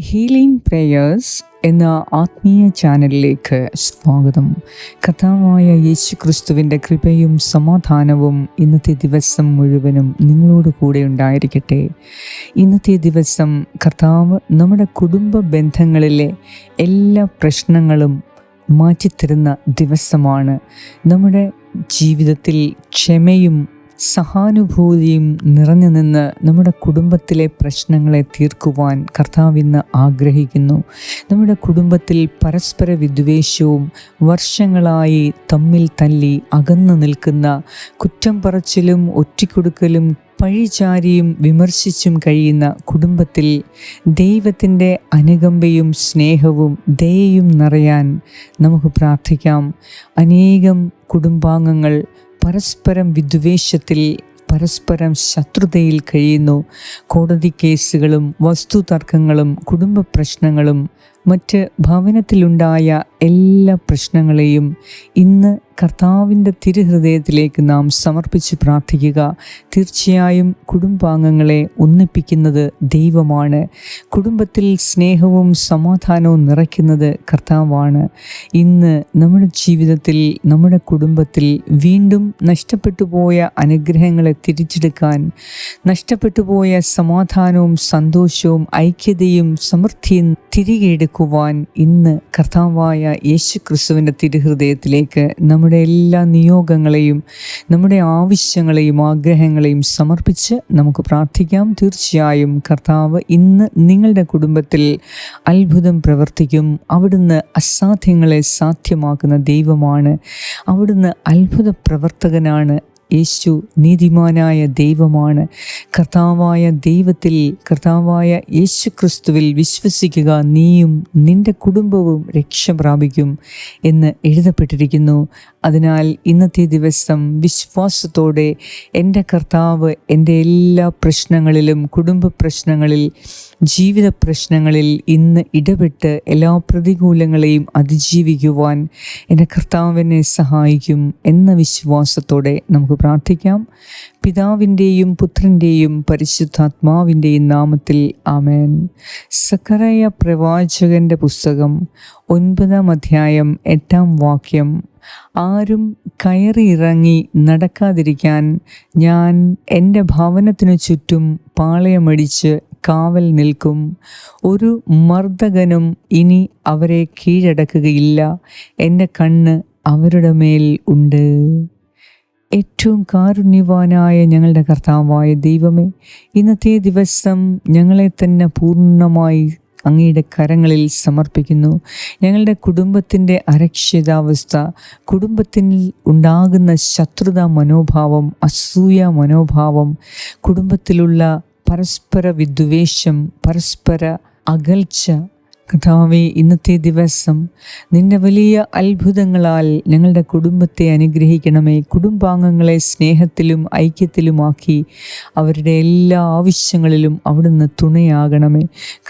Healing prayers എന്ന ആത്മീയ ചാനലിലേക്ക് സ്വാഗതം. കഥാവായ യേശു ക്രിസ്തുവിന്റെ കൃപയും സമാധാനവും ഇന്നത്തെ ദിവസം മുഴുവനും നിങ്ങളോട് കൂടെ ഉണ്ടായിരിക്കട്ടെ. ഇന്നത്തെ ദിവസം കർത്താവ് നമ്മുടെ കുടുംബ ബന്ധങ്ങളിലെ എല്ലാ പ്രശ്നങ്ങളും മാറ്റിത്തരുന്ന ദിവസമാണ്. നമ്മുടെ ജീവിതത്തിൽ ക്ഷമയും സഹാനുഭൂതിയും നിറഞ്ഞു നിന്ന് നമ്മുടെ കുടുംബത്തിലെ പ്രശ്നങ്ങളെ തീർക്കുവാൻ കർത്താവ് ഇന്ന് ആഗ്രഹിക്കുന്നു. നമ്മുടെ കുടുംബത്തിൽ പരസ്പര വിദ്വേഷവും വർഷങ്ങളായി തമ്മിൽ തല്ലി അകന്നു നിൽക്കുന്ന കുറ്റം പറച്ചിലും ഒറ്റിക്കൊടുക്കലും പഴിചാരിയും വിമർശിച്ചും കഴിയുന്ന കുടുംബത്തിൽ ദൈവത്തിന്റെ അനുകമ്പയും സ്നേഹവും ദയയും നിറയാൻ നമുക്ക് പ്രാർത്ഥിക്കാം. അനേകം കുടുംബാംഗങ്ങൾ പരസ്പരം വിദ്വേഷത്തിൽ പരസ്പരം ശത്രുതയിൽ കഴിയുന്നു. കോടതി കേസുകളും വസ്തു തർക്കങ്ങളും കുടുംബ പ്രശ്നങ്ങളും മറ്റ് ഭവനത്തിലുണ്ടായ എല്ലാ പ്രശ്നങ്ങളെയും ഇന്ന് കർത്താവിന്റെ തിരുഹൃദയത്തിലേക്ക് നാം സമർപ്പിച്ച് പ്രാർത്ഥിക്കുക. തീർച്ചയായും കുടുംബാംഗങ്ങളെ ഒന്നിപ്പിക്കുന്നത് ദൈവമാണ്. കുടുംബത്തിൽ സ്നേഹവും സമാധാനവും നിറയ്ക്കുന്നത് കർത്താവാണ്. ഇന്ന് നമ്മുടെ ജീവിതത്തിൽ നമ്മുടെ കുടുംബത്തിൽ വീണ്ടും നഷ്ടപ്പെട്ടു പോയ അനുഗ്രഹങ്ങളെ തിരിച്ചെടുക്കാൻ നഷ്ടപ്പെട്ടു പോയ സമാധാനവും സന്തോഷവും ഐക്യതയും സമൃദ്ധിയും തിരികെ എടുക്കുവാൻ ഇന്ന് കർത്താവായ യേശു ക്രിസ്തുവിന്റെ തിരുഹൃദയത്തിലേക്ക് നമ്മുടെ എല്ലാ നിയോഗങ്ങളെയും നമ്മുടെ ആവശ്യങ്ങളെയും ആഗ്രഹങ്ങളെയും സമർപ്പിച്ച് നമുക്ക് പ്രാർത്ഥിക്കാം. തീർച്ചയായും കർത്താവ് ഇന്ന് നിങ്ങളുടെ കുടുംബത്തിൽ അത്ഭുതം പ്രവർത്തിക്കും. അവിടുന്ന് അസാധ്യങ്ങളെ സാധ്യമാക്കുന്ന ദൈവമാണ്. അവിടുന്ന് അത്ഭുത പ്രവർത്തകനാണ് യേശു നീതിമാനായ ദൈവമാണ്. കർത്താവായ ദൈവത്തിൽ കർത്താവായ യേശു ക്രിസ്തുവിൽ വിശ്വസിക്കുക നീയും നിന്റെ കുടുംബവും രക്ഷ പ്രാപിക്കും എന്ന് എഴുതപ്പെട്ടിരിക്കുന്നു. അതിനാൽ ഇന്നത്തെ ദിവസം വിശ്വാസത്തോടെ എന്റെ കർത്താവ് എന്റെ എല്ലാ പ്രശ്നങ്ങളിലും കുടുംബ പ്രശ്നങ്ങളിൽ ജീവിത പ്രശ്നങ്ങളിൽ ഇന്ന് ഇടപെട്ട് എല്ലാ പ്രതികൂലങ്ങളെയും അതിജീവിക്കുവാൻ എന്റെ കർത്താവിനെ സഹായിക്കും എന്ന വിശ്വാസത്തോടെ നമുക്ക് പ്രാർത്ഥിക്കാം. പിതാവിന്റെയും പുത്രന്റെയും പരിശുദ്ധാത്മാവിന്റെയും നാമത്തിൽ ആമേൻ. സക്കറയ പ്രവാചകന്റെ പുസ്തകം ഒൻപതാം അധ്യായം എട്ടാം വാക്യം ആരും കയറി ഇറങ്ങി നടക്കാതിരിക്കാൻ ഞാൻ എന്റെ ഭവനത്തിനു ചുറ്റും പാളയമടിച്ച് കാവൽ നിൽക്കും. ഒരു മർദ്ദകനും ഇനി അവരെ കീഴടക്കുകയില്ല. എന്റെ കണ്ണ് അവരുടെ മേൽ ഉണ്ട്. ഏറ്റവും കാരുണ്യവാനായ ഞങ്ങളുടെ കർത്താവായ ദൈവമേ ഇന്നത്തെ ദിവസം ഞങ്ങളെ തന്നെ പൂർണമായി അങ്ങയുടെ കരങ്ങളിൽ സമർപ്പിക്കുന്നു. ഞങ്ങളുടെ കുടുംബത്തിന്റെ അരക്ഷിതാവസ്ഥ കുടുംബത്തിൽ ഉണ്ടാകുന്ന ശത്രുതാ മനോഭാവം അസൂയ മനോഭാവം കുടുംബത്തിലുള്ള പരസ്പര വിദ്വേഷം പരസ്പര അകൽച്ച കഥാവെ ഇന്നത്തെ ദിവസം നിന്റെ വലിയ അത്ഭുതങ്ങളാൽ ഞങ്ങളുടെ കുടുംബത്തെ അനുഗ്രഹിക്കണമേ. കുടുംബാംഗങ്ങളെ സ്നേഹത്തിലും ഐക്യത്തിലുമാക്കി അവരുടെ എല്ലാ ആവശ്യങ്ങളിലും അവിടുന്ന് തുണയാകണമേ.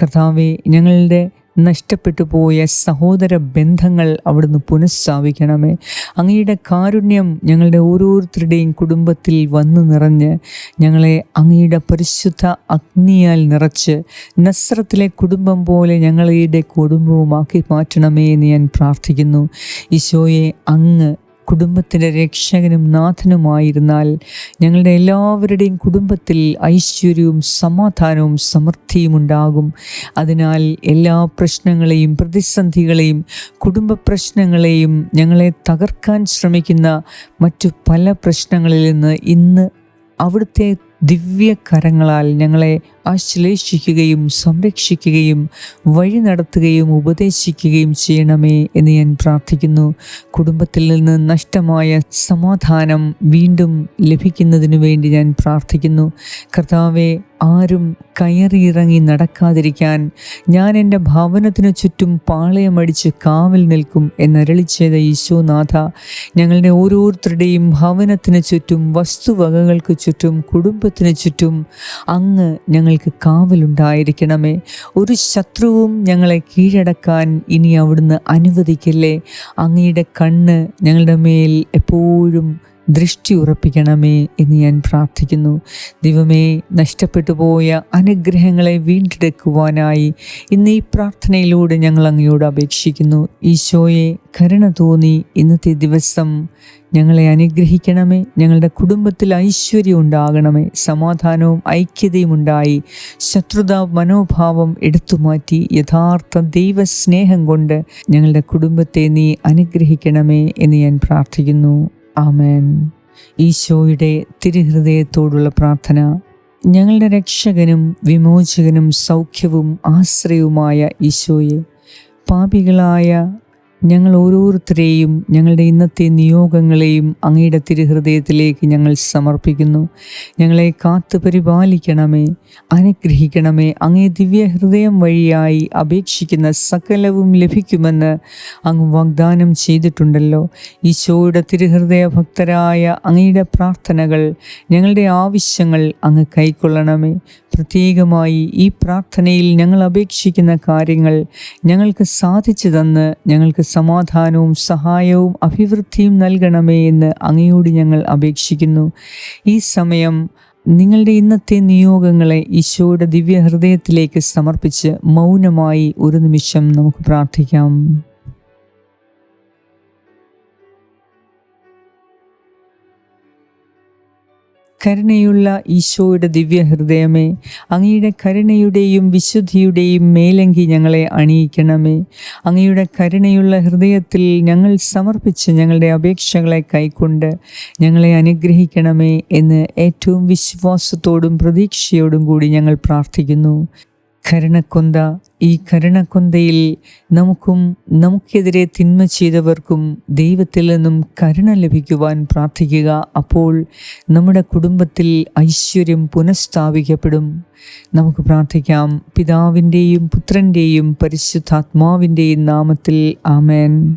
കർത്താവെ ഞങ്ങളുടെ നഷ്ടപ്പെട്ടു പോയ സഹോദര ബന്ധങ്ങൾ അവിടുന്ന് പുനഃസ്ഥാപിക്കണമേ. അങ്ങയുടെ കാരുണ്യം ഞങ്ങളുടെ ഓരോരുത്തരുടെയും കുടുംബത്തിൽ വന്നു നിറഞ്ഞ് ഞങ്ങളെ അങ്ങയുടെ പരിശുദ്ധ അഗ്നിയാൽ നിറച്ച് നസ്രത്തിലെ കുടുംബം പോലെ ഞങ്ങളുടെ കുടുംബവുമാക്കി മാറ്റണമേ എന്ന് ഞാൻ പ്രാർത്ഥിക്കുന്നു. ഈശോയെ അങ്ങ് കുടുംബത്തിന്റെ രക്ഷകനും നാഥനുമായിരുന്നാൽ ഞങ്ങളുടെ എല്ലാവരുടെയും കുടുംബത്തിൽ ഐശ്വര്യവും സമാധാനവും സമൃദ്ധിയും ഉണ്ടാകും. അതിനാൽ എല്ലാ പ്രശ്നങ്ങളെയും പ്രതിസന്ധികളെയും കുടുംബ പ്രശ്നങ്ങളെയും ഞങ്ങളെ തകർക്കാൻ ശ്രമിക്കുന്ന മറ്റു പല പ്രശ്നങ്ങളിൽ നിന്ന് ഇന്ന് അവിടുത്തെ ദിവ്യകരങ്ങളാൽ ഞങ്ങളെ ആശ്ലേഷിക്കുകയും സംരക്ഷിക്കുകയും വഴി നടത്തുകയും ഉപദേശിക്കുകയും ചെയ്യണമേ എന്ന് ഞാൻ പ്രാർത്ഥിക്കുന്നു. കുടുംബത്തിൽ നിന്ന് നഷ്ടമായ സമാധാനം വീണ്ടും ലഭിക്കുന്നതിനു വേണ്ടി ഞാൻ പ്രാർത്ഥിക്കുന്നു. കർത്താവെ ആരും കയറിയിറങ്ങി നടക്കാതിരിക്കാൻ ഞാൻ എന്റെ ഭവനത്തിനു ചുറ്റും പാളയമടിച്ച് കാവൽ നിൽക്കും എന്നരളി ചെയ്ത ഈശോനാഥ. ഞങ്ങളുടെ ഓരോരുത്തരുടെയും ഭവനത്തിനു ചുറ്റും വസ്തുവകകൾക്ക് ചുറ്റും കുടുംബത്തിനു ചുറ്റും അങ്ങ് ഞങ്ങൾക്ക് കാവലുണ്ടായിരിക്കണമേ. ഒരു ശത്രുവും ഞങ്ങളെ കീഴടക്കാൻ ഇനി അവിടുന്ന് അനുവദിക്കല്ലേ? അങ്ങയുടെ കണ്ണ് ഞങ്ങളുടെ മേൽ എപ്പോഴും ദൃഷ്ടി ഉറപ്പിക്കണമേ എന്ന് ഞാൻ പ്രാർത്ഥിക്കുന്നു. ദൈവമേ നഷ്ടപ്പെട്ടു പോയ അനുഗ്രഹങ്ങളെ വീണ്ടെടുക്കുവാനായി ഇന്ന് ഈ പ്രാർത്ഥനയിലൂടെ ഞങ്ങൾ അങ്ങയോട് അപേക്ഷിക്കുന്നു. ഈശോയെ കരുണ തോന്നി ഇന്നത്തെ ദിവസം ഞങ്ങളെ അനുഗ്രഹിക്കണമേ. ഞങ്ങളുടെ കുടുംബത്തിൽ ഐശ്വര്യം ഉണ്ടാകണമേ. സമാധാനവും ഐക്യതയും ഉണ്ടായി. ശത്രുതാ മനോഭാവം എടുത്തുമാറ്റി യഥാർത്ഥ ദൈവസ്നേഹം കൊണ്ട് ഞങ്ങളുടെ കുടുംബത്തെ നീ അനുഗ്രഹിക്കണമേ എന്ന് ഞാൻ പ്രാർത്ഥിക്കുന്നു. ആമേൻ. ഈശോയുടെ തിരുഹൃദയത്തോടുള്ള പ്രാർത്ഥന. ഞങ്ങളുടെ രക്ഷകനും വിമോചകനും സൗഖ്യവും ആശ്രയവുമായ ഈശോയെ പാപികളായ ഞങ്ങൾ ഓരോരുത്തരെയും ഞങ്ങളുടെ ഇന്നത്തെ നിയോഗങ്ങളെയും അങ്ങയുടെ തിരുഹൃദയത്തിലേക്ക് ഞങ്ങൾ സമർപ്പിക്കുന്നു. ഞങ്ങളെ കാത്തു പരിപാലിക്കണമേ അനുഗ്രഹിക്കണമേ അങ്ങേ ദിവ്യഹൃദയം വഴിയായി അപേക്ഷിക്കുന്ന സകലവും ലഭിക്കുമെന്ന് അങ്ങ് വാഗ്ദാനം ചെയ്തിട്ടുണ്ടല്ലോ. ഈശോയുടെ തിരുഹൃദയ ഭക്തരായ അങ്ങയുടെ പ്രാർത്ഥനകൾ ഞങ്ങളുടെ ആവശ്യങ്ങൾ അങ്ങ് കൈക്കൊള്ളണമേ. പ്രത്യേകമായി ഈ പ്രാർത്ഥനയിൽ ഞങ്ങൾ അപേക്ഷിക്കുന്ന കാര്യങ്ങൾ ഞങ്ങൾക്ക് സാധിച്ചു തന്ന് ഞങ്ങൾക്ക് സമാധാനവും സഹായവും അഭിവൃദ്ധിയും നൽകണമേ എന്ന് അങ്ങയോട് ഞങ്ങൾ അപേക്ഷിക്കുന്നു. ഈ സമയം നിങ്ങളുടെ ഇന്നത്തെ നിയോഗങ്ങളെ ഈശോയുടെ ദിവ്യഹൃദയത്തിലേക്ക് സമർപ്പിച്ച് മൗനമായി ഒരു നിമിഷം നമുക്ക് പ്രാർത്ഥിക്കാം. കരുണയുള്ള ഈശോയുടെ ദിവ്യഹൃദയമേ അങ്ങയുടെ കരുണയുടെയും വിശുദ്ധിയുടെയും മേലങ്കി ഞങ്ങളെ അണിയിക്കണമേ. അങ്ങയുടെ കരുണയുള്ള ഹൃദയത്തിൽ ഞങ്ങൾ സമർപ്പിച്ച് ഞങ്ങളുടെ അപേക്ഷകളെ കൈക്കൊണ്ട് ഞങ്ങളെ അനുഗ്രഹിക്കണമേ എന്ന് ഏറ്റവും വിശ്വാസത്തോടും പ്രതീക്ഷയോടും കൂടി ഞങ്ങൾ പ്രാർത്ഥിക്കുന്നു. കരുണക്കൊന്ത ഈ കരുണക്കൊന്തയിൽ നമുക്കും നമുക്കെതിരെ തിന്മ ചെയ്തവർക്കും ദൈവത്തിൽ നിന്നും കരുണ ലഭിക്കുവാൻ പ്രാർത്ഥിക്കുക. അപ്പോൾ നമ്മുടെ കുടുംബത്തിൽ ഐശ്വര്യം പുനഃസ്ഥാപിക്കപ്പെടും. നമുക്ക് പ്രാർത്ഥിക്കാം. പിതാവിന്റെയും പുത്രന്റെയും പരിശുദ്ധാത്മാവിന്റെയും നാമത്തിൽ ആമേൻ.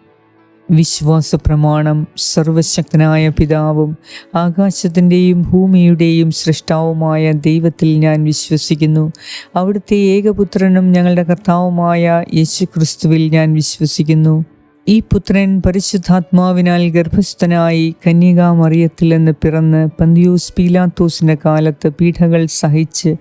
വിശ്വാസ പ്രമാണം സർവശക്തനായ പിതാവും ആകാശത്തിന്റെയും ഭൂമിയുടെയും സൃഷ്ടാവുമായ ദൈവത്തിൽ ഞാൻ വിശ്വസിക്കുന്നു. അവിടുത്തെ ഏകപുത്രനും ഞങ്ങളുടെ കർത്താവുമായ യേശു ക്രിസ്തുവിൽ ഞാൻ വിശ്വസിക്കുന്നു. ഈ പുത്രൻ പരിശുദ്ധാത്മാവിനാൽ ഗർഭസ്ഥനായി കന്യകാമറിയത്തിൽ നിന്ന് പിറന്ന് പന്തിയൂസ് പീലാത്തോസിന്റെ കാലത്ത് പീഠകൾ സഹിച്ച്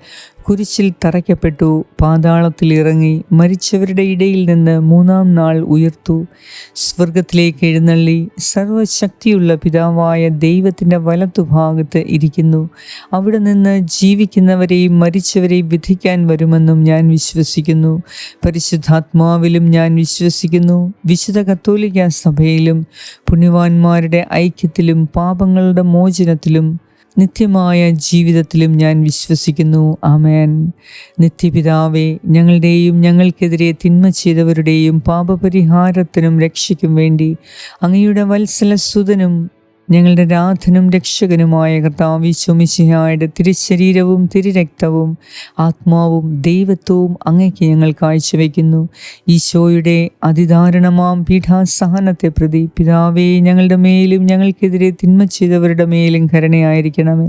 കുരിശിൽ തറയ്ക്കപ്പെട്ടു പാതാളത്തിൽ ഇറങ്ങി മരിച്ചവരുടെ ഇടയിൽ നിന്ന് മൂന്നാം നാൾ ഉയർത്തു. സ്വർഗത്തിലേക്ക് എഴുന്നള്ളി സർവശക്തിയുള്ള പിതാവായ ദൈവത്തിന്റെ വലത്തുഭാഗത്ത് ഇരിക്കുന്നു. അവിടെ നിന്ന് ജീവിക്കുന്നവരെയും മരിച്ചവരെയും വിധിക്കാൻ വരുമെന്നും ഞാൻ വിശ്വസിക്കുന്നു. പരിശുദ്ധാത്മാവിലും ഞാൻ വിശ്വസിക്കുന്നു. വിശുദ്ധ കത്തോലിക്ക സഭയിലും പുണ്യവാന്മാരുടെ ഐക്യത്തിലും പാപങ്ങളുടെ മോചനത്തിലും നിത്യമായ ജീവിതത്തിലും ഞാൻ വിശ്വസിക്കുന്നു. ആമേൻ. നിത്യപിതാവേ ഞങ്ങളുടെയും ഞങ്ങൾക്കെതിരെ തിന്മ ചെയ്തവരുടെയും പാപപരിഹാരത്തിനും രക്ഷയ്ക്കും വേണ്ടി അങ്ങയുടെ വത്സലസുതനും ഞങ്ങളുടെ രാധനും രക്ഷകനുമായ കർത്താവിശ്വമിശിഹായുടെ തിരുശരീരവും തിരുരക്തവും ആത്മാവും ദൈവത്വവും അങ്ങയ്ക്ക് ഞങ്ങൾ കാഴ്ചവെക്കുന്നു. ഈശോയുടെ അതിദാരുണമാം പീഠാസഹനത്തെ പ്രതി പിതാവേ ഞങ്ങളുടെ മേലും ഞങ്ങൾക്കെതിരെ തിന്മ ചെയ്തവരുടെ മേലും കരുണയായിരിക്കണമേ.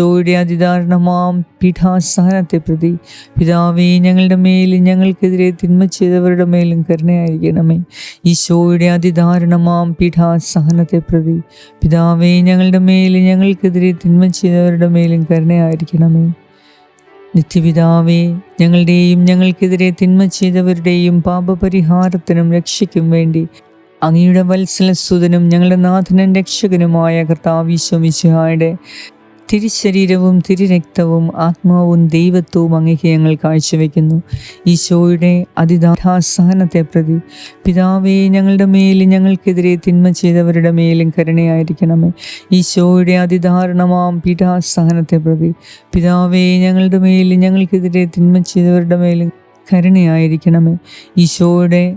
ഈശോയുടെ അതിദാരുണമാം പീഠാസ്ഥാനത്തെ പ്രതി. പിതാവേ ഞങ്ങളുടെ മേലും ഞങ്ങൾക്കെതിരെ തിന്മ ചെയ്തവരുടെ മേലും കരുണയായിരിക്കണമേ. ഈശോയുടെ അതിദാരുണമാം പീഠാസ്ഥാനത്തെ പ്രതി. പിതാവേ ഞങ്ങളുടെ മേലും ഞങ്ങൾക്കെതിരെ തിന്മ ചെയ്തവരുടെ മേലും കരുണയായിരിക്കണമേ. നിത്യപിതാവേ ഞങ്ങളുടെയും ഞങ്ങൾക്കെതിരെ തിന്മ ചെയ്തവരുടെയും പാപപരിഹാരത്തിനും രക്ഷയ്ക്കും വേണ്ടി അങ്ങയുടെ വത്സലസുതനും ഞങ്ങളുടെ നാഥനും രക്ഷകനുമായ കർത്താവിശ്വമിശിഹായുടെ തിരുശരീരവും തിരുരക്തവും ആത്മാവും ദൈവത്വവും അങ്ങേക്ക് ഞങ്ങൾ കാഴ്ചവെക്കുന്നു. ഈശോയുടെ അതിദാഹാസഹനത്തെ പ്രതി പിതാവേ ഞങ്ങളുടെ മേലും ഞങ്ങൾക്കെതിരെ തിന്മ ചെയ്തവരുടെ മേലും കരുണയായിരിക്കണമേ. ഈശോയുടെ അതിദാരുണമാം പീഠാസഹനത്തെ പ്രതി പിതാവേ ഞങ്ങളുടെ മേലും ഞങ്ങൾക്കെതിരെ തിന്മ ചെയ്തവരുടെ മേലും കരുണയായിരിക്കണമേ. ഈശോയുടെ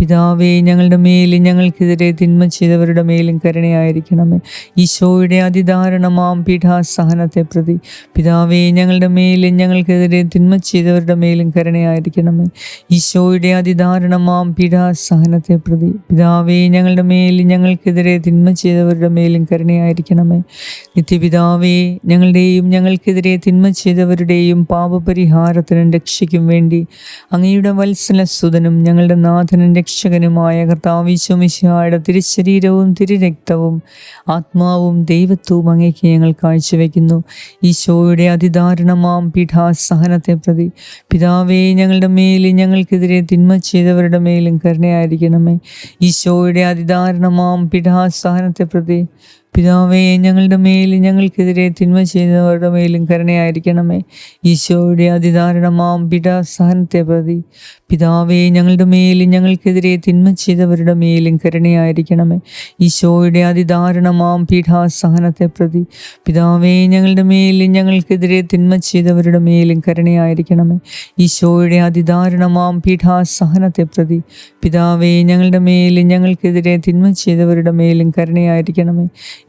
പിതാവേ ഞങ്ങളുടെ മേലും ഞങ്ങൾക്കെതിരെ തിന്മ ചെയ്തവരുടെ മേലും കരുണയായിരിക്കണമേ. ഈശോയുടെ അതിദാരുണമാം പീഠാസഹനത്തെ പ്രതി. പിതാവേ ഞങ്ങളുടെ മേലും ഞങ്ങൾക്കെതിരെ തിന്മ ചെയ്തവരുടെ മേലും കരുണയായിരിക്കണമേ. ഈശോയുടെ അതിദാരുണമാം പീഠാസഹനത്തെ പ്രതി. പിതാവേ ഞങ്ങളുടെ മേലും ഞങ്ങൾക്കെതിരെ തിന്മ ചെയ്തവരുടെ മേലും കരുണയായിരിക്കണമേ. നിത്യപിതാവേ ഞങ്ങളുടെയും ഞങ്ങൾക്കെതിരെ തിന്മ ചെയ്തവരുടെയും പാപപരിഹാരത്തിനും രക്ഷയ്ക്കും വേണ്ടി അങ്ങയുടെ വത്സല സുതനും ഞങ്ങളുടെ നാഥനും രക്ഷകനുമായ കർത്താവിശ്വമിശിഹായുടെ തിരുശരീരവും തിരുരക്തവും ആത്മാവും ദൈവത്വവും അങ്ങേക്ക് ഞങ്ങൾ കാഴ്ചവെക്കുന്നു. ഈശോയുടെ അതിദാരുണമാം പീഠാസഹനത്തെ പ്രതി പിതാവേ ഞങ്ങളുടെ മേലും ഞങ്ങൾക്കെതിരെ തിന്മ ചെയ്തവരുടെ മേലും കരുണയായിരിക്കണമേ. ഈശോയുടെ അതിദാരുണമാം പീഠാസഹനത്തെ പ്രതി പിതാവേ ഞങ്ങളുടെ മേലും ഞങ്ങൾക്കെതിരെ തിന്മ ചെയ്യുന്നവരുടെ മേലും കരുണയായിരിക്കണമേ. ഈശോയുടെ അതിദാരുണമാം പിടാസഹനത്തെ പ്രതി. പിതാവേ ഞങ്ങളുടെ മേലും ഞങ്ങൾക്കെതിരെ തിന്മ ചെയ്തവരുടെ മേലും കരുണയായിരിക്കണമേ. ഈശോയുടെ അതിദാരുണമാം പീഠാസഹനത്തെ പ്രതി. പിതാവേ ഞങ്ങളുടെ മേലും ഞങ്ങൾക്കെതിരെ തിന്മ ചെയ്തവരുടെ മേലും കരുണയായിരിക്കണമേ. ഈശോയുടെ അതിദാരുണമാം പീഠാസഹനത്തെ പ്രതി. പിതാവേ ഞങ്ങളുടെ മേലും ഞങ്ങൾക്കെതിരെ തിന്മ ചെയ്തവരുടെ മേലും കരുണയായിരിക്കണമേ.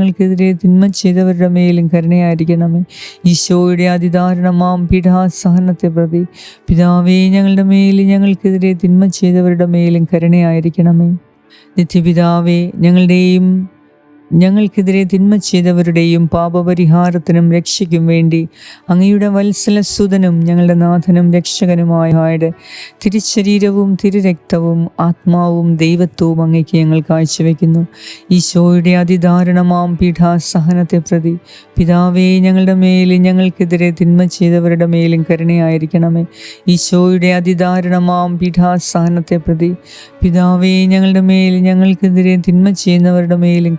ഞങ്ങൾക്കെതിരെ തിന്മ ചെയ്തവരുടെ മേലും കരുണയായിരിക്കണമേ. ഈശോയുടെ അതിദാരുണമാം പീഠാസഹനത്തെ പ്രതി. പിതാവേ ഞങ്ങളുടെ മേലും ഞങ്ങൾക്കെതിരെ തിന്മ ചെയ്തവരുടെ മേലും കരുണയായിരിക്കണമേ. നിത്യപിതാവേ ഞങ്ങളുടെയും ഞങ്ങൾക്കെതിരെ തിന്മ ചെയ്തവരുടെയും പാപപരിഹാരത്തിനും രക്ഷയ്ക്കും വേണ്ടി അങ്ങയുടെ വത്സലസുതനും ഞങ്ങളുടെ നാഥനും രക്ഷകനുമായ തിരുശരീരവും തിരുരക്തവും ആത്മാവും ദൈവത്വവും അങ്ങയ്ക്ക് ഞങ്ങൾ കാഴ്ചവെക്കുന്നു. ഈശോയുടെ അതിദാരുണമാം പീഠാസഹനത്തെ പ്രതി പിതാവേ ഞങ്ങളുടെ മേലും ഞങ്ങൾക്കെതിരെ തിന്മ ചെയ്തവരുടെ മേലും കരുണയായിരിക്കണമേ. ഈശോയുടെ അതിദാരുണമാം പീഠാസഹനത്തെ പ്രതി പിതാവേ ഞങ്ങളുടെ മേൽ ഞങ്ങൾക്കെതിരെ തിന്മ ചെയ്യുന്നവരുടെ മേലും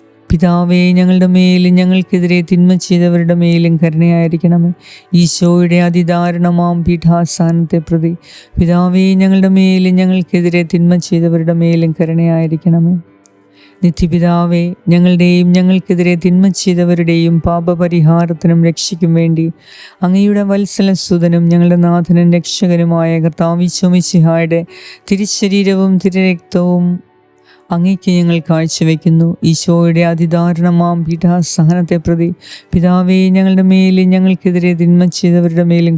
പിതാവേ ഞങ്ങളുടെ മേലും ഞങ്ങൾക്കെതിരെ തിന്മ ചെയ്തവരുടെ മേലും കരുണയായിരിക്കണമേ. ഈശോയുടെ അതിദാരുണമാം പീഠാസ്ഥാനത്തെ പ്രതി. പിതാവേ ഞങ്ങളുടെ മേലും ഞങ്ങൾക്കെതിരെ തിന്മ ചെയ്തവരുടെ മേലും കരുണയായിരിക്കണമേ. നിത്യപിതാവേ ഞങ്ങളുടെയും ഞങ്ങൾക്കെതിരെ തിന്മ ചെയ്തവരുടെയും പാപപരിഹാരത്തിനും രക്ഷയ്ക്കും വേണ്ടി അങ്ങയുടെ വത്സല വത്സലസുതനും ഞങ്ങളുടെ നാഥനും രക്ഷകനുമായ കർത്താവിശ്വമിശിഹായുടെ തിരുശരീരവും തിരുരക്തവും അങ്ങയ്ക്ക് ഞങ്ങൾ കാഴ്ചവെക്കുന്നു. ഈശോയുടെ അതിദാരുണമാം പീഠാസഹനത്തെ പ്രതി പിതാവേ ഞങ്ങളുടെ മേലും ഞങ്ങൾക്കെതിരെ തിന്മ ചെയ്തവരുടെ മേലും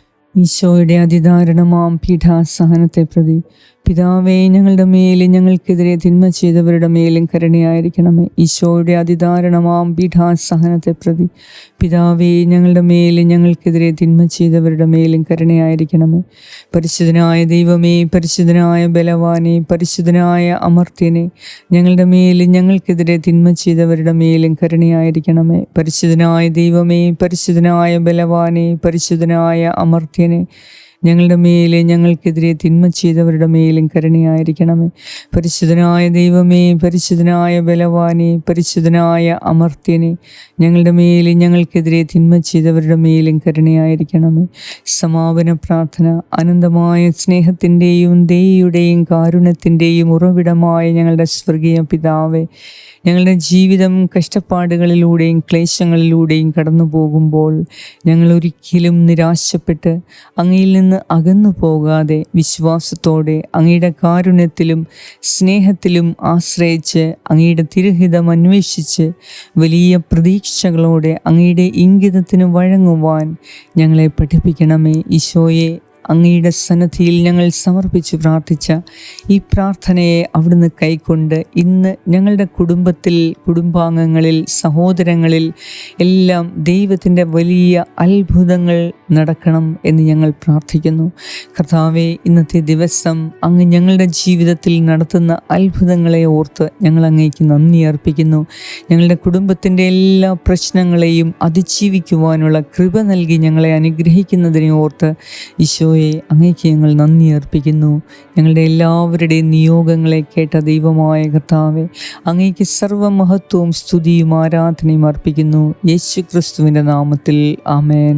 ഈശോയുടെ അതിദാരുണമാം പീഠാസഹനത്തെ പ്രതി പിതാവേ ഞങ്ങളുടെ മേലും ഞങ്ങൾക്കെതിരെ തിന്മ ചെയ്തവരുടെ മേലും കരുണയായിരിക്കണമേ. ഈശോയുടെ അതിദാരുണമാം പീഠാസഹനത്തെ പ്രതി. പിതാവേ ഞങ്ങളുടെ മേലും ഞങ്ങൾക്കെതിരെ തിന്മ ചെയ്തവരുടെ മേലും കരുണയായിരിക്കണമേ. പരിശുദ്ധനായ ദൈവമേ പരിശുദ്ധനായ ബലവാനെ പരിശുദ്ധനായ അമർത്യനെ ഞങ്ങളുടെ മേലും ഞങ്ങൾക്കെതിരെ തിന്മ ചെയ്തവരുടെ മേലും കരുണയായിരിക്കണമേ. പരിശുദ്ധനായ ദൈവമേ പരിശുദ്ധനായ ബലവാനെ പരിശുദ്ധനായ അമർത്യനെ ഞങ്ങളുടെ മേലെ ഞങ്ങൾക്കെതിരെ തിന്മ ചെയ്തവരുടെ മേലും കരുണയായിരിക്കണമേ. പരിശുദ്ധനായ ദൈവമേ പരിശുദ്ധനായ ബലവാനെ പരിശുദ്ധനായ അമർത്യനെ ഞങ്ങളുടെ മേലും ഞങ്ങൾക്കെതിരെ തിന്മ ചെയ്തവരുടെ മേലും കരുണയായിരിക്കണമേ. സമാപന പ്രാർത്ഥന അനന്തമായ സ്നേഹത്തിന്റെയും ദയുടെയും കാരുണ്യത്തിന്റെയും ഉറവിടമായ ഞങ്ങളുടെ സ്വർഗീയ പിതാവേ ഞങ്ങളുടെ ജീവിതം കഷ്ടപ്പാടുകളിലൂടെയും ക്ലേശങ്ങളിലൂടെയും കടന്നു പോകുമ്പോൾ ഞങ്ങൾ ഒരിക്കലും നിരാശപ്പെട്ട് അങ്ങയിൽ നിന്ന് അകന്നു പോകാതെ വിശ്വാസത്തോടെ അങ്ങയുടെ കാരുണ്യത്തിലും സ്നേഹത്തിലും ആശ്രയിച്ച് അങ്ങയുടെ തിരുഹിതം അന്വേഷിച്ച് വലിയ പ്രതീക്ഷകളോടെ അങ്ങയുടെ ഇംഗിതത്തിന് വഴങ്ങുവാൻ ഞങ്ങളെ പഠിപ്പിക്കണമേ ഈശോയെ. അങ്ങയുടെ സന്നദ്ധിയിൽ ഞങ്ങൾ സമർപ്പിച്ച് പ്രാർത്ഥിച്ച ഈ പ്രാർത്ഥനയെ അവിടുന്ന് കൈക്കൊണ്ട് ഇന്ന് ഞങ്ങളുടെ കുടുംബത്തിൽ കുടുംബാംഗങ്ങളിൽ സഹോദരങ്ങളിൽ എല്ലാം ദൈവത്തിന്റെ വലിയ അത്ഭുതങ്ങൾ നടക്കണം എന്ന് ഞങ്ങൾ പ്രാർത്ഥിക്കുന്നു. കർത്താവെ ഇന്നത്തെ ദിവസം അങ്ങ് ഞങ്ങളുടെ ജീവിതത്തിൽ നടത്തുന്ന അത്ഭുതങ്ങളെ ഓർത്ത് ഞങ്ങൾ അങ്ങേക്ക് നന്ദി അർപ്പിക്കുന്നു. ഞങ്ങളുടെ കുടുംബത്തിന്റെ എല്ലാ പ്രശ്നങ്ങളെയും അതിജീവിക്കുവാനുള്ള കൃപ നൽകി ഞങ്ങളെ അനുഗ്രഹിക്കുന്നതിനെ ഓർത്ത് ഈശോയെ അങ്ങേക്ക് ഞങ്ങൾ നന്ദി അർപ്പിക്കുന്നു. ഞങ്ങളുടെ എല്ലാവരുടെയും നിയോഗങ്ങളെ കേട്ട ദൈവമായ കർത്താവെ അങ്ങേക്ക് സർവമഹത്വവും സ്തുതിയും ആരാധനയും അർപ്പിക്കുന്നു. യേശു ക്രിസ്തുവിന്റെ നാമത്തിൽ ആമേൻ.